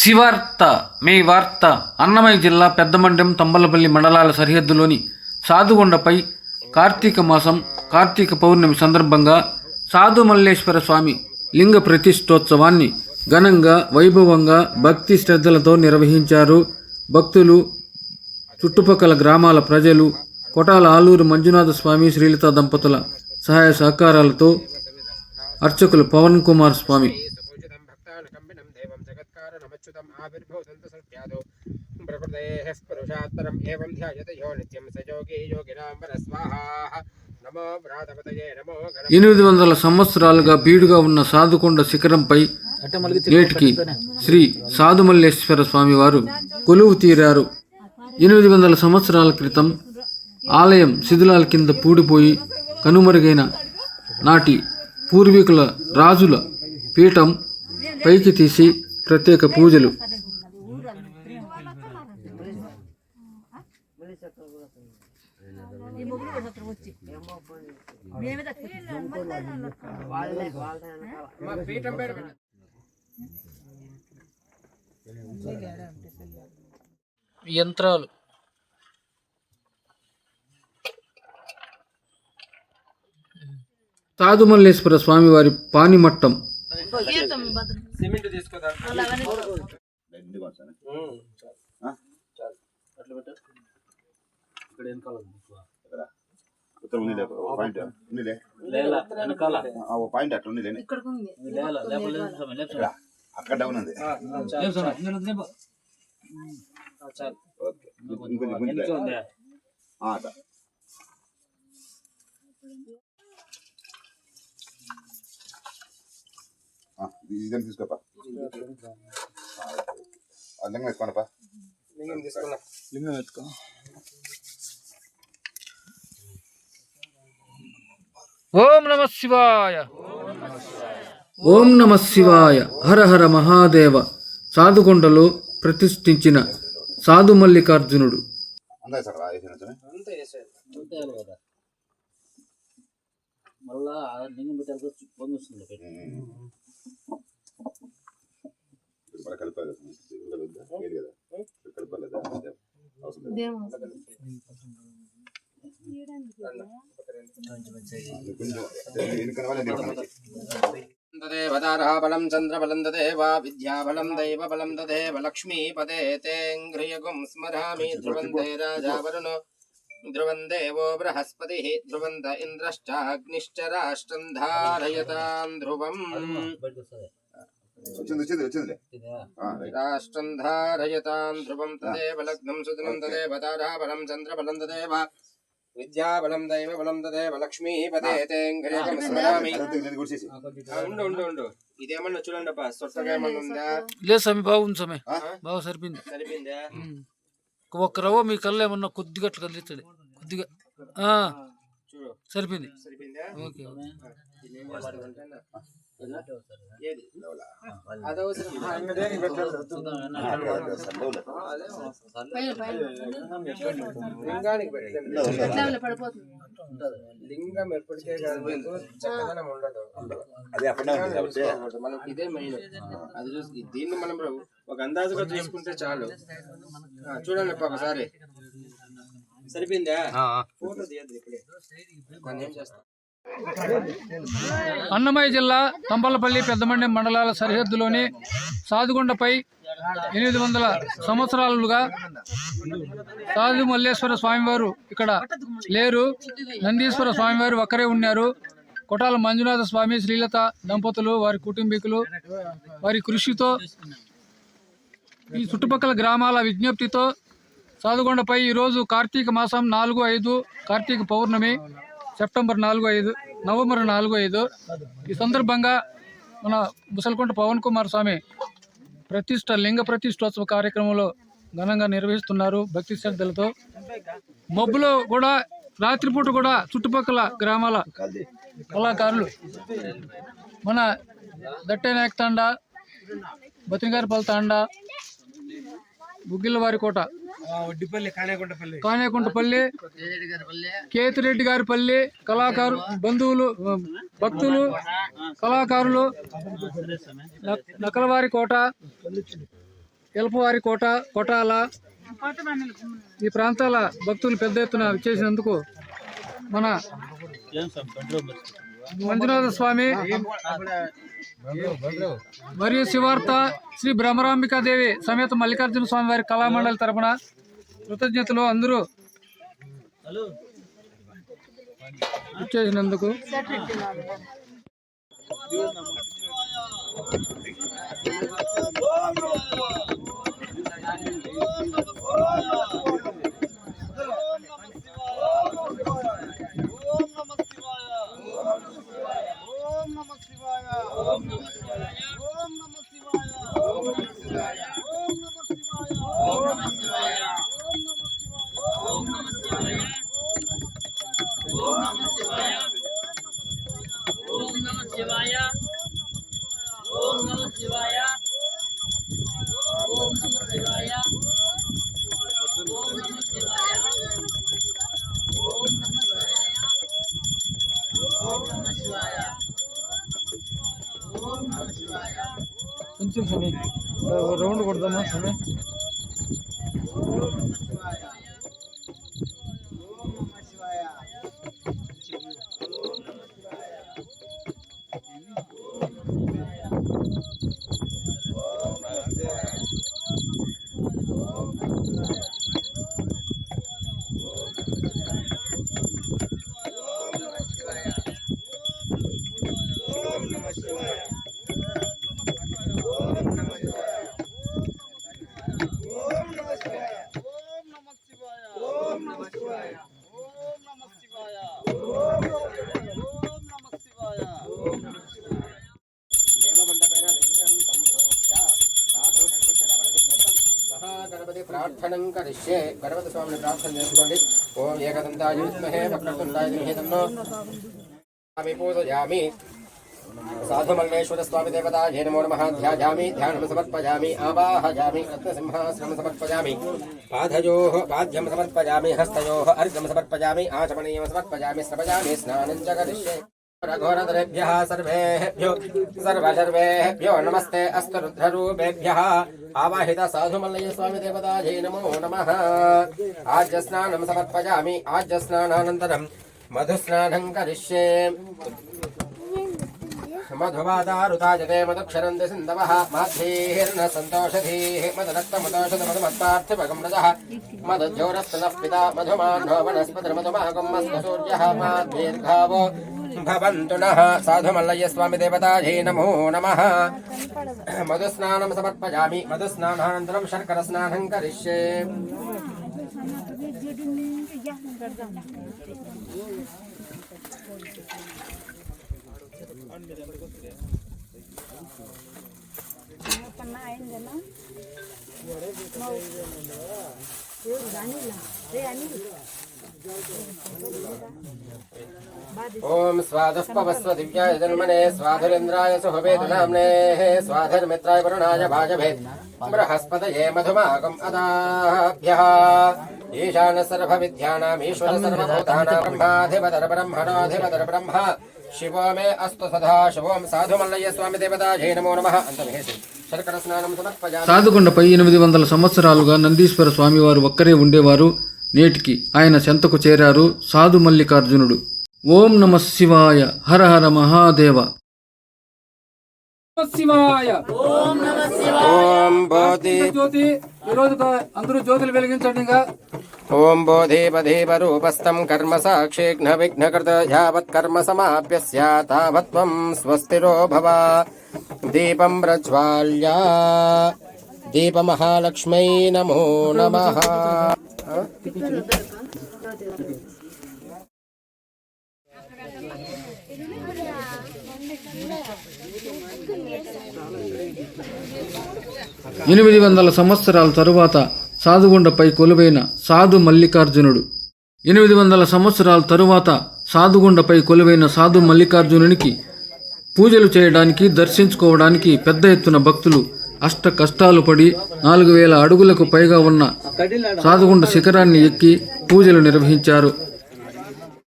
శివార్త మే వార్త అన్నమయ్య జిల్లా పెద్దమండెం తంబలపల్లి మండలాల సరిహద్దులోని సాధుగొండపై కార్తీక మాసం కార్తీక పౌర్ణమి సందర్భంగా సాధు మల్లేశ్వర స్వామి లింగ ప్రతిష్టోత్సవాన్ని ఘనంగా వైభవంగా భక్తి శ్రద్ధలతో నిర్వహించారు. భక్తులు చుట్టుపక్కల గ్రామాల ప్రజలు కొటాల ఆలూరు మంజునాథ స్వామి శ్రీలత దంపతుల సహాయ సహకారాలతో అర్చకులు పవన్ కుమార్ స్వామి జగత్కారణమచ్యుతం ఆవిర్భూతంతు సత్యాదో ప్రకృతేః పురుషాత్తరం ఏవం ధ్యాయత యో నిత్యం స యోగి యోగినాం పరస్వాహ నమో వ్రాతపతయే నమో ఎనిమిది వందల సంవత్సరాలుగా బీడుగా ఉన్న సాధుకొండ శిఖరంపై నేటికి శ్రీ సాధుమల్లేశ్వర స్వామి వారు కొలువు తీరారు. ఎనిమిది వందల సంవత్సరాల క్రితం ఆలయం శిథిలాల కింద పూడిపోయి కనుమరుగైన నాటి పూర్వీకుల రాజుల పీఠం పైకి తీసి ప్రత్యేక పూజలు. యంత్రాలు సాధుమల్లేశ్వర స్వామి వారి పానిమట్టం సిమెంట్ తీసుకోదా. ఉత్తరం ఉన్నిలే, ఓ పాయింట్. ఉన్నిలే. ఆ, ఓ పాయింట్ అట్లా. ఇక్కడ, అక్కడ డౌన్ ఉంది. ఓకే. ఇంకొంచెం కొంచెం ఆ, అట్లా. ఆ, ఇదేం తీసుకోపా? అర్థంగా వేసుకోనప్పా లింగం తీసుకున్నా ఓం నమ శివాయ. ఓం నమ శివాయ. హర హర మహాదేవ. సాధుకొండలో ప్రతిష్ఠించిన సాధు మల్లికార్జునుడు. అందా సార్ వేసిన అంతా చేసేది మళ్ళా బాగా కలిపాలి? లేదు కదా కలపాలేదా? అవసరం లేదు. కొంచెం వెనుకన వాళ్ళని నిలబడండి. తదేవతారः బలం చంద్రబలం తదేవ విద్యాబలం దైవబలం తదేవ లక్ష్మీపదే తేంఘ్రియగుం స్మరామి ధ్రువంతే రాజావరుణో ధ్రువం దేవో బృహస్పతిः ధ్రువంత ఇంద్రశ్చాగ్నిశ్చ రాష్ట్రం ధారయతాం ధ్రువం వచ్చింది వచ్చిందిలే. రాష్ట్రం ధారయతాం ధ్రువం తదేవ లగ్నం సుదినం తదేవ తారాబలం చంద్రబలం తదేవ విద్యాబలం తదేవ స్మరామి తర్వాత నేను కూర్చేసి. ఆ, ఉండు ఉండు ఉండు. ఇదేమన్నా చూడండి అప్ప సొట్టగా ఏమన్నా ఉందా? లేదు స్వామి బాగుంది స్వామి? బాగా సరిపోయింది. సరిపోయిందా? ఒక్క రవ్వ మీ కళ్ళు ఏమన్నా కొద్దిగా అట్లా కదిలిస్తుంది కొద్దిగా. ఆ, చూడు. సరిపోయింది. సరిపోయిందా? ఓకే. అది లింగం ఎప్పటికే చక్కదనం ఉండదు మనకి ఇదే మెయిన్ అది చూసి దీన్ని మనం ఒక అందాజుగా చూసుకుంటే చాలు చూడండి ఒకసారి సరిపోయిందా ఫోటో తీయద్దు ఇప్పుడే కొంచెం చేస్తాం అన్నమయ్య జిల్లా తంబలపల్లి పెద్దమండి మండలాల సరిహద్దులోని సాధుగుండపై ఎనిమిది వందల సంవత్సరాలుగా సాధు మల్లేశ్వర స్వామివారు ఇక్కడ లేరు. నందీశ్వర స్వామివారు ఒక్కరే ఉన్నారు. కొటాల మంజునాథ స్వామి శ్రీలత దంపతులు వారి కుటుంబీకులు వారి కృషితో ఈ చుట్టుపక్కల గ్రామాల విజ్ఞప్తితో సాధుగొండపై ఈరోజు కార్తీక మాసం నాలుగు ఐదు కార్తీక పౌర్ణమి సెప్టెంబర్ నాలుగు ఐదు. నవంబర్ నాలుగు ఐదు. ఈ సందర్భంగా మన ముసల్కొండ పవన్ కుమార్ స్వామి ప్రతిష్ట లింగ ప్రతిష్టోత్సవ కార్యక్రమంలో ఘనంగా నిర్వహిస్తున్నారు భక్తి శ్రద్ధలతో. మబ్బులో కూడా రాత్రిపూట కూడా చుట్టుపక్కల గ్రామాల కళాకారులు. మన దట్టే నాయక్ తాండా బతినగారిపల్లి తాండా బుగ్గిలవారి కోట వడ్డిపల్లి కానేకుంటపల్లి కానేకుంటపల్లి కేతిరెడ్డి గారి పల్లి కళాకారు బంధువులు భక్తులు కళాకారులు నక్- నకలవారి కోట ఎలపవారి కోట కోటాల ఈ ప్రాంతాల భక్తులు పెద్ద ఎత్తున చేసినందుకు మన మంజునాథ స్వామి. మరియు శివార్త శ్రీ బ్రహ్మరాంబికాదేవి సమేత మల్లికార్జున స్వామి వారి కళామండలి తరపున కృతజ్ఞతలు అందరూ చేసినందుకు కొంచెం సమయం రౌండ్ కొడదామా సమయం మహాగణపతి గణపతి స్వామిని ప్రార్థన చేసుకోండి ఓం ఏకదంతాయ విద్మహే వక్రతుండాయ ధీమహి తన్నో స్వామి పూజయామి సాధుమల్లేశ్వర స్వామి దేవతాయే నమో నమః ధ్యాయామి ధ్యానం సమర్పయామి ఆవాహయామి రత్నసింహాసనం సమర్పయామి పాదయోః పాద్యం సమర్పయామి హస్తయోః అర్ఘ్యం సమర్పయామి ఆచమనీయం సమర్పయామి శ్రవయామి స్నానం చ रघोरद्रेभ्यः सर्वेभ्यो सर्वसर्वेभ्यो नमस्ते अस्तु स्वामी देवता जी नमो नम आज नमः। आज्यस्नानं समर्पयामि। आज्यस्नानानन्तरं मधुस्नानं करिष्ये। मधुवादारुदाजते मदुक्षरन्ति सिन्धवः। माध्वीर्न सन्तोषधीः। मदरक्तमदोषधमधुमत्पार्थिवगं रजः मधुज्योरस्तनः पिता मधुमान्नो वनस्पतिर्मधुमागं मस्तसूर्यः माध्वीर्घावो భవంతు సాధుమల్లయ్య స్వామి దేవతాజై నమో నమ మధుస్నానం సమర్పయామి మధుస్నానానంతరం శర్కర స్నానం కరిష్యే అయిందన్నా ओम स्वादस्पवस्व दिव्याय जन्मने स्वाधुरेन्द्राय सुहवेदनाम्ने स्वाधर्मित्राय वरुणाय भाजभे बृहस्पतये मधुमागम् अदाभ्यः ईशानसर्वविद्यानामीश्वर सर्वभूतानां ब्रह्माधिपतर्ब्रह्मणोऽधिपतर्ब्रह्म शिवो मे अस्तु सदा शिवों साधुमल्लय्य स्वामी देवता जय नमो नमः अंतमहेशि శర్కర స్నానం సమర్పజ సాధుకొండపై ఎనిమిది వందల సంవత్సరాలుగా నందీశ్వర స్వామివారు ఒక్కరే ఉండేవారు నేటికి ఆయన చెంతకు చేరారు సాధు మల్లికార్జునుడు. ఓం నమ శివాయ. హర హర మహాదేవ. శివాయ. ఓం బోధి. జ్యోతి ఈరోజు అందరూ జ్యోతులు వెలిగించండి ఇంకా. ఓం బోధేపదేవ రూపస్థం కర్మ సాక్షిఘ్న విఘ్నకృత యావత్ కర్మ సమాప్య తావత్వం స్వస్తిరో భవ. దీపం ప్రజ్వాల్య. దీపమహాలక్ష్మై నమో నమః. ఎనిమిది వందల సంవత్సరాల తరువాత సాధుగుండపై కొలువైన సాధు మల్లికార్జునుడు. ఎనిమిది వందల సంవత్సరాల తరువాత సాధుగుండపై కొలువైన సాధు మల్లికార్జునునికి పూజలు చేయడానికి దర్శించుకోవడానికి పెద్ద ఎత్తున భక్తులు అష్ట కష్టాలు పడి నాలుగు వేల అడుగులకు పైగా ఉన్న సాధుగుండ శిఖరాన్ని ఎక్కి పూజలు నిర్వహించారు.